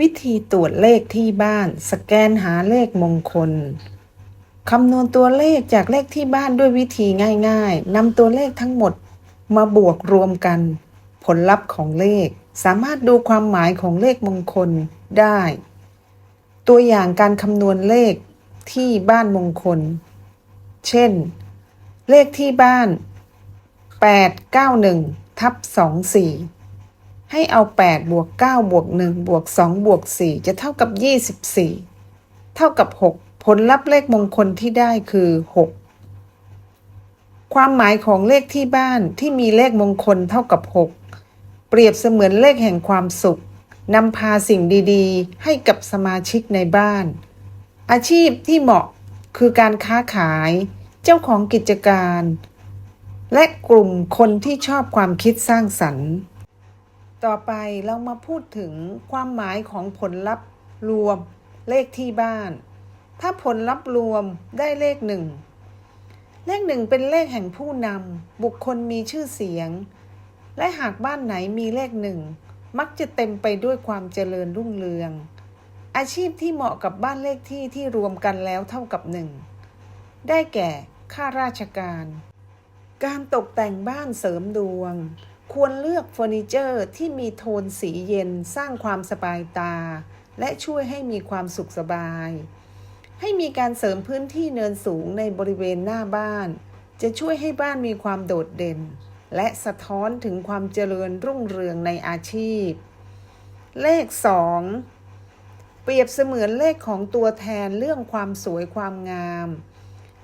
วิธีตรวจเลขที่บ้าน สแกนหาเลขมงคล คำนวณตัวเลขจากเลขที่บ้านด้วยวิธีง่ายๆนำตัวเลขทั้งหมดมาบวกรวมกัน ผลลัพธ์ของเลข สามารถดูความหมายของเลขมงคลได้ ตัวอย่างการคำนวณเลขที่บ้านมงคล เช่น เลขที่บ้าน 891ทับ24 ให้เอา 8 บวก 9 บวก 1 บวก 2 บวก 4 จะเท่ากับ 24 เท่ากับ 6 ผลลัพธ์เลขมงคลที่ได้คือ 6 ความหมายของเลขที่บ้านที่มีเลขมงคลเท่ากับ 6 เปรียบเสมือนเลขแห่งความสุขนำพาสิ่งดีๆ ให้กับสมาชิกในบ้าน อาชีพที่เหมาะคือการค้าขาย เจ้าของกิจการ และกลุ่มคนที่ชอบความคิดสร้างสรรค์ ต่อไปเรามาพูดถึงความหมายของผลลัพธ์รวมเลขที่บ้าน ถ้าผลลัพธ์รวมได้เลขหนึ่งเลขหนึ่งเป็นเลขแห่งผู้นำบุคคลมีชื่อเสียง และหากบ้านไหนมีเลขหนึ่งมักจะเต็มไปด้วยความเจริญรุ่งเรือง อาชีพที่เหมาะกับบ้านเลขที่ที่รวมกันแล้วเท่ากับหนึ่งได้แก่ข้าราชการ การตกแต่งบ้านเสริมดวง ควรเลือกเฟอร์นิเจอร์ที่มีโทนสีเย็นสร้างความสบายตา และช่วยให้มีความสุขสบาย ให้มีการเสริมพื้นที่เนินสูงในบริเวณหน้าบ้าน จะช่วยให้บ้านมีความโดดเด่น และสะท้อนถึงความเจริญรุ่งเรืองในอาชีพ เลข 2 เปรียบเสมือนเลขของตัวแทนเรื่องความสวยความงาม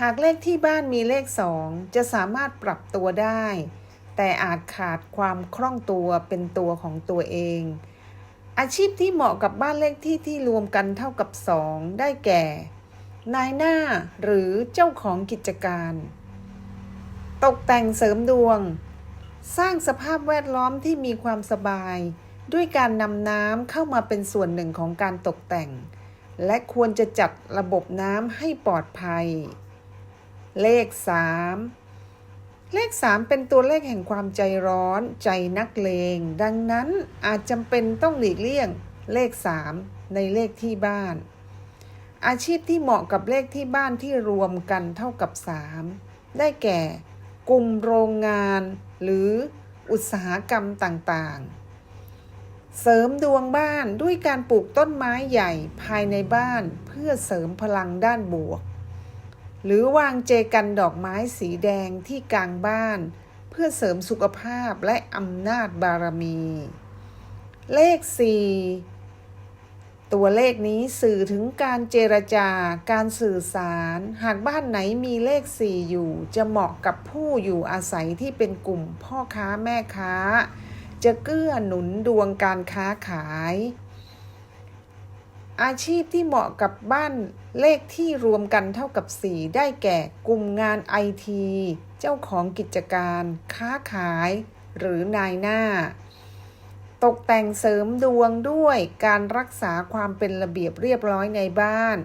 หากเลขที่บ้านมีเลขสองจะสามารถปรับตัวได้ แต่อาจขาดความคล่องตัวเป็นตัวของตัวเอง อาชีพที่เหมาะกับบ้านเลขที่ที่รวมกันเท่ากับสองได้แก่ นายหน้าหรือเจ้าของกิจการ ตกแต่งเสริมดวง สร้างสภาพแวดล้อมที่มีความสบาย ด้วยการนำน้ำเข้ามาเป็นส่วนหนึ่งของการตกแต่ง และควรจะจัดระบบน้ำให้ปลอดภัย เลข 3 เลข 3 เป็นตัวเลขแห่งความใจร้อน ใจนักเลง ดังนั้นอาจจำเป็นต้องหลีกเลี่ยงเลข 3 ในเลขที่บ้าน อาชีพที่เหมาะกับเลขที่บ้านที่รวมกันเท่ากับ 3 ได้แก่ กลุ่มโรงงาน หรืออุตสาหกรรมต่างๆ เสริมดวงบ้านด้วยการปลูกต้นไม้ใหญ่ภายในบ้านเพื่อเสริมพลังด้านบวก หรือวางเจกันดอกไม้สีแดงที่กลางบ้าน เพื่อเสริมสุขภาพและอำนาจบารมี เลข 4 ตัวเลขนี้สื่อถึงการเจรจาการสื่อสาร หากบ้านไหนมีเลข 4 อยู่ จะเหมาะกับผู้อยู่อาศัยที่เป็นกลุ่มพ่อค้าแม่ค้า จะเกื้อหนุนดวงการค้าขาย อาชีพที่เหมาะกับบ้านเลขที่รวมกันเท่ากับ 4 ได้แก่กลุ่มงานไอทีเจ้าของกิจการ ค้าขาย หรือนายหน้า ตกแต่งเสริมดวงด้วยการรักษาความเป็นระเบียบเรียบร้อยในบ้าน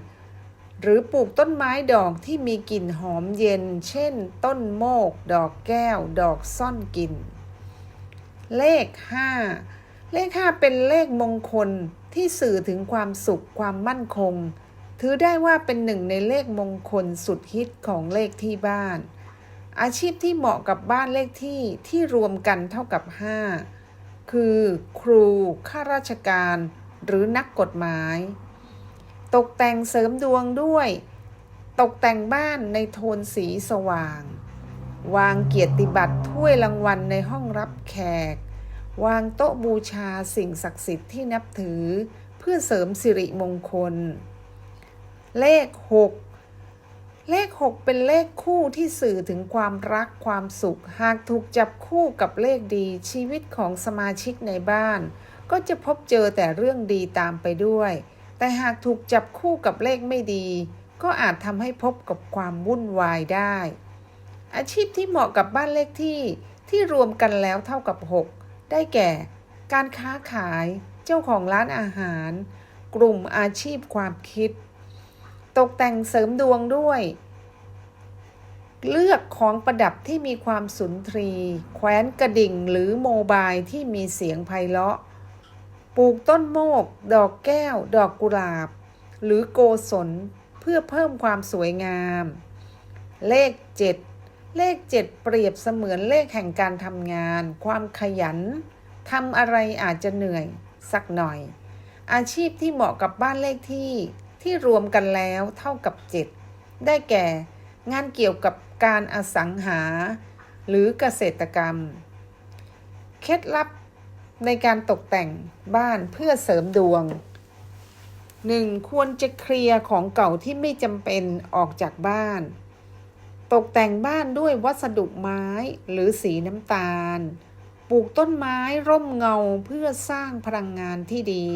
หรือปลูกต้นไม้ดอกที่มีกลิ่นหอมเย็น เช่น ต้นโมก ดอกแก้ว ดอกซ่อนกลิ่น เลข 5 เลข5เป็นเลขมงคลที่สื่อถึงความสุขความมั่นคง ถือได้ว่าเป็นหนึ่งในเลขมงคลสุดฮิตของเลขที่บ้าน อาชีพที่เหมาะกับบ้านเลขที่ที่รวมกันเท่ากับ 5 คือครู ข้าราชการ หรือนักกฎหมาย ตกแต่งเสริมดวงด้วย ตกแต่งบ้านในโทนสีสว่าง วางเกียรติบัตรถ้วยรางวัลในห้องรับแขก วางโต๊ะบูชาสิ่งศักดิ์สิทธิ์ที่นับถือ เพื่อเสริมสิริมงคล เลข 6 เลข 6 เป็นเลขคู่ที่สื่อถึงความรักความสุข หากถูกจับคู่กับเลขดีชีวิตของสมาชิกในบ้าน ก็จะพบเจอแต่เรื่องดีตามไปด้วย แต่หากถูกจับคู่กับเลขไม่ดี ก็อาจทำให้พบกับความวุ่นวายได้ อาชีพที่เหมาะกับบ้านเลขที่ที่รวมกันแล้วเท่ากับ 6 ได้แก่ การค้าขายเจ้าของร้านอาหาร กลุ่มอาชีพความคิด ตกแต่งเสริมดวงด้วย เลือกของประดับที่มีความสุนทรีแคว้นกระดิ่งหรือโมบายที่มีเสียงไพเราะ ปลูกต้นโมก ดอกแก้ว ดอกกุหลาบ หรือโกศลเพื่อเพิ่มความสวยงาม เลข 7 เลข7เปรียบเสมือนเลขแห่งการทำงาน ความขยันทำอะไรอาจจะเหนื่อยสักหน่อย อาชีพที่เหมาะกับบ้านเลขที่ที่รวมกันแล้วเท่ากับ7ได้แก่ งานเกี่ยวกับการอสังหา หรือเกษตรกรรม เคล็ดลับในการตกแต่งบ้านเพื่อเสริมดวง 1. ควรจะเคลียร์ของเก่าที่ไม่จำเป็นออกจากบ้าน ตกแต่งบ้านด้วยวัสดุไม้หรือสีน้ำตาล ปลูกต้นไม้ร่มเงาเพื่อสร้างพลังงานที่ดี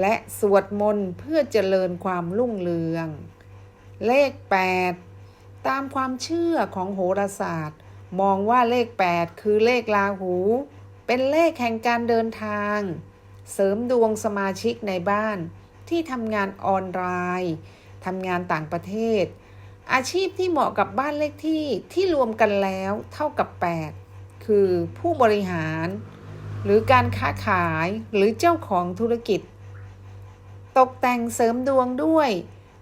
และสวดมนต์เพื่อเจริญความรุ่งเรือง เลข 8 ตามความเชื่อของโหราศาสตร์ มองว่าเลข 8 คือเลขลาหู เป็นเลขแห่งการเดินทาง เสริมดวงสมาชิกในบ้านที่ทำงานออนไลน์ทำงานต่างประเทศ อาชีพที่เหมาะกับบ้านเลขที่ที่รวมกันแล้วเท่ากับ 8 คือผู้บริหาร หรือการค้าขายหรือเจ้าของธุรกิจ ตกแต่งเสริมดวงด้วย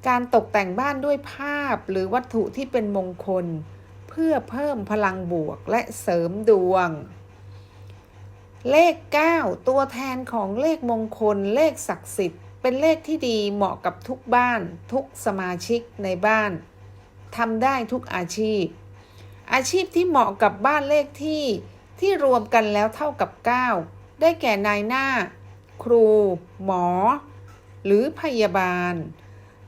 การตกแต่งบ้านด้วยภาพหรือวัตถุที่เป็นมงคล เพื่อเพิ่มพลังบวกและเสริมดวง เลข 9 ตัวแทนของเลขมงคล เลขศักดิ์สิทธิ์ เป็นเลขที่ดีเหมาะกับทุกบ้าน ทุกสมาชิกในบ้าน ทำได้ทุกอาชีพ อาชีพที่เหมาะกับบ้านเลขที่ที่รวมกันแล้วเท่ากับ 9 ได้แก่นายหน้า ครู หมอ หรือพยาบาล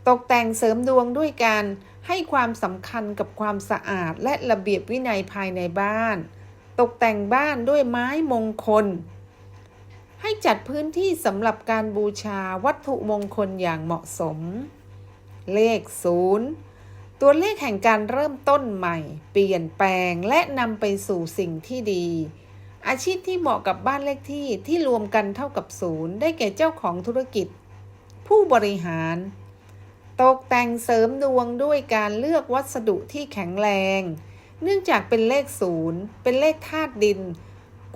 ตกแต่งเสริมดวงด้วยการให้ความสำคัญกับความสะอาดและระเบียบวินัยภายในบ้าน ตกแต่งบ้านด้วยไม้มงคล ให้จัดพื้นที่สำหรับการบูชาวัตถุมงคลอย่างเหมาะสม เลข0 ตัวเลขแห่งการเริ่มต้นใหม่ เปลี่ยนแปลงและนำไปสู่สิ่งที่ดี อาชีพที่เหมาะกับบ้านเลขที่ที่รวมกันเท่ากับศูนย์ได้แก่เจ้าของธุรกิจ ผู้บริหาร ตกแต่งเสริมดวงด้วยการเลือกวัสดุที่แข็งแรง เนื่องจากเป็นเลขศูนย์เป็นเลขธาตุดิน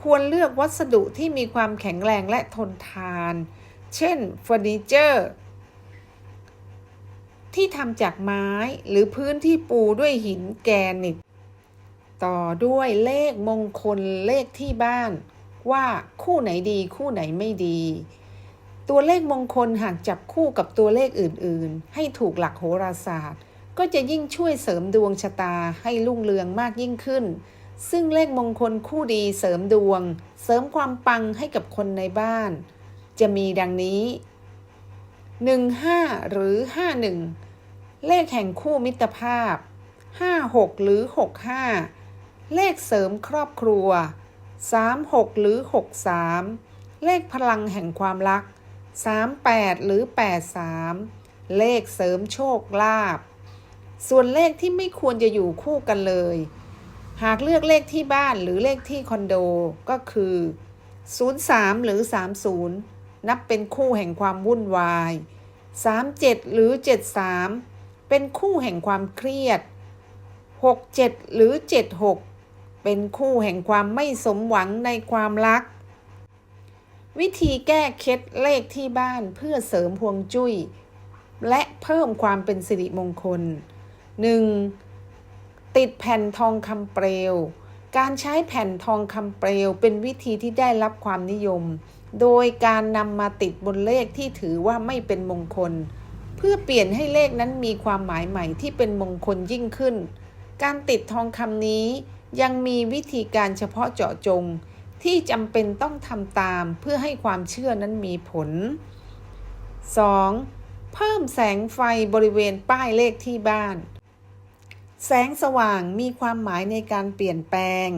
ควรเลือกวัสดุที่มีความแข็งแรงและทนทาน เช่นเฟอร์นิเจอร์ ที่ทำจากไม้หรือพื้นที่ปูด้วยหินแกรนิต ต่อด้วยเลขมงคลเลขที่บ้าน ว่าคู่ไหนดีคู่ไหนไม่ดี ตัวเลขมงคลหากจับคู่กับตัวเลขอื่น ๆ ให้ถูกหลักโหราศาสตร์ ก็จะยิ่งช่วยเสริมดวงชะตาให้รุ่งเรืองมากยิ่งขึ้น ซึ่งเลขมงคลคู่ดีเสริมดวง เสริมความปังให้กับคนในบ้าน จะมีดังนี้ 15 หรือ 51 เลขแห่งคู่มิตรภาพ 56 หรือ 65 เลขเสริมครอบครัว 36 หรือ 63 เลขพลังแห่งความรัก 38 หรือ 83 เลขเสริมโชคลาภส่วนเลขที่ไม่ควรจะอยู่คู่กันเลย หากเลือกเลขที่บ้านหรือเลขที่คอนโดก็คือ 03 หรือ 30 นับเป็นคู่แห่งความวุ่นวาย 37 หรือ 73 เป็นคู่แห่งความเครียด 67 หรือ 76 เป็นคู่แห่งความไม่สมหวังในความรัก วิธีแก้เคล็ดเลขที่บ้านเพื่อเสริมพวงจุ้ย และเพิ่มความเป็นสิริมงคล 1. ติดแผ่นทองคำเปลว การใช้แผ่นทองคำเปลวเป็นวิธีที่ได้รับความนิยม โดยการนำมาติดบนเลขที่ถือว่าไม่เป็นมงคล เพื่อเปลี่ยนให้เลขนั้นมีความหมายใหม่ที่เป็นมงคลยิ่งขึ้น การติดทองคำนี้ยังมีวิธีการเฉพาะเจาะจง ที่จำเป็นต้องทำตามเพื่อให้ความเชื่อนั้นมีผล 2. เพิ่มแสงไฟบริเวณป้ายเลขที่บ้าน แสงสว่างมีความหมายในการเปลี่ยนแปลง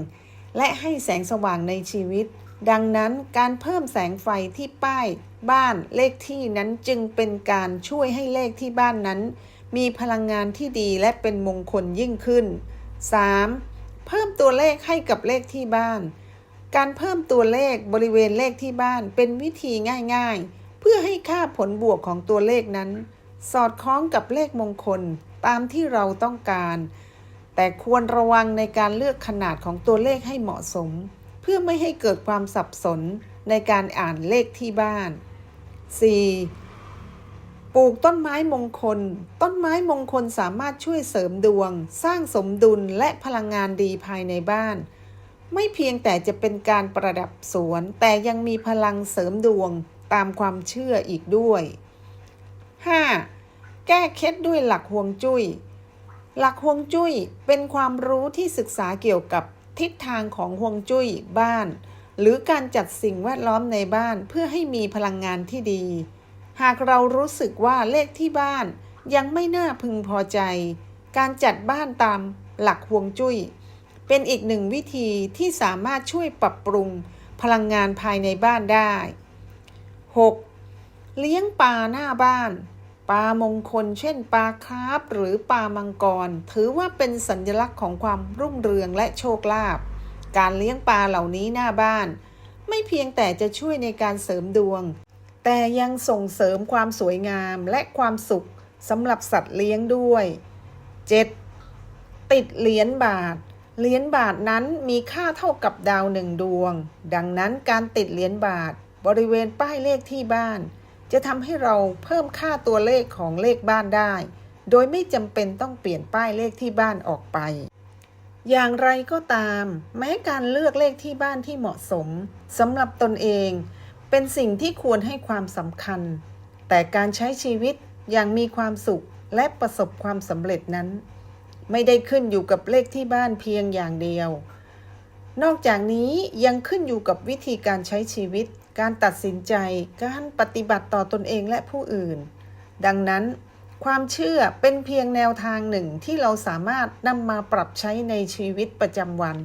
และให้แสงสว่างในชีวิต ดังนั้นการเพิ่มแสงไฟที่ป้ายบ้านเลขที่นั้นจึงเป็นการช่วยให้เลขที่บ้านนั้น มีพลังงานที่ดีและเป็นมงคลยิ่งขึ้น 3. เพิ่มตัวเลขให้กับเลขที่บ้าน การเพิ่มตัวเลขบริเวณเลขที่บ้านเป็นวิธีง่าย ๆ เพื่อให้ค่าผลบวกของตัวเลขนั้น สอดคล้องกับเลขมงคล ตามที่เราต้องการ แต่ควรระวังในการเลือกขนาดของตัวเลขให้เหมาะสม เพื่อไม่ให้เกิดความสับสนในการอ่านเลขที่บ้าน 4. ปลูกต้นไม้มงคล ต้นไม้มงคลสามารถช่วยเสริมดวง สร้างสมดุลและพลังงานดีภายในบ้าน ไม่เพียงแต่จะเป็นการประดับสวน แต่ยังมีพลังเสริมดวงตามความเชื่ออีกด้วย 5. แก้เคล็ดด้วยหลักฮวงจุย้ย หลักฮวงจุ้ยเป็นความรู้ที่ศึกษาเกี่ยวกับทิศทางของฮวงจุ้ยบ้าน หรือการจัดสิ่งแวดล้อมในบ้านเพื่อให้มีพลังงานที่ดี หากเรารู้สึกว่าเลขที่บ้านยังไม่น่าพึงพอใจ การจัดบ้านตามหลักฮวงจุ้ย เป็นอีกหนึ่งวิธีที่สามารถช่วยปรับปรุงพลังงานภายในบ้านได้ 6. เลี้ยงปลาหน้าบ้าน ปลามงคล เช่นปลาคาร์ฟหรือปลามังกร ถือว่าเป็นสัญลักษณ์ของความรุ่งเรืองและโชคลาภการเลี้ยงปลาเหล่านี้หน้าบ้าน ไม่เพียงแต่จะช่วยในการเสริมดวง แต่ยังส่งเสริมความสวยงามและความสุขสำหรับสัตว์เลี้ยงด้วย 7. ติดเหรียญบาทเหรียญบาทนั้นมีค่าเท่ากับดาวหนึ่งดวง ดังนั้นการติดเหรียญบาท บริเวณป้ายเลขที่บ้าน จะทำให้เราเพิ่มค่าตัวเลขของเลขบ้านได้ โดยไม่จำเป็นต้องเปลี่ยนป้ายเลขที่บ้านออกไป อย่างไรก็ตาม แม้การเลือกเลขที่บ้านที่เหมาะสมสำหรับตนเอง เป็นสิ่งที่ควรให้ความสำคัญ แต่การใช้ชีวิตอย่างมีความสุขและประสบความสำเร็จนั้น ไม่ได้ขึ้นอยู่กับเลขที่บ้านเพียงอย่างเดียว นอกจากนี้ยังขึ้นอยู่กับวิธีการใช้ชีวิต การตัดสินใจ การปฏิบัติต่อตนเองและผู้อื่น ดังนั้น ความเชื่อเป็นเพียงแนวทางหนึ่งที่เราสามารถนำมาปรับใช้ในชีวิตประจำวัน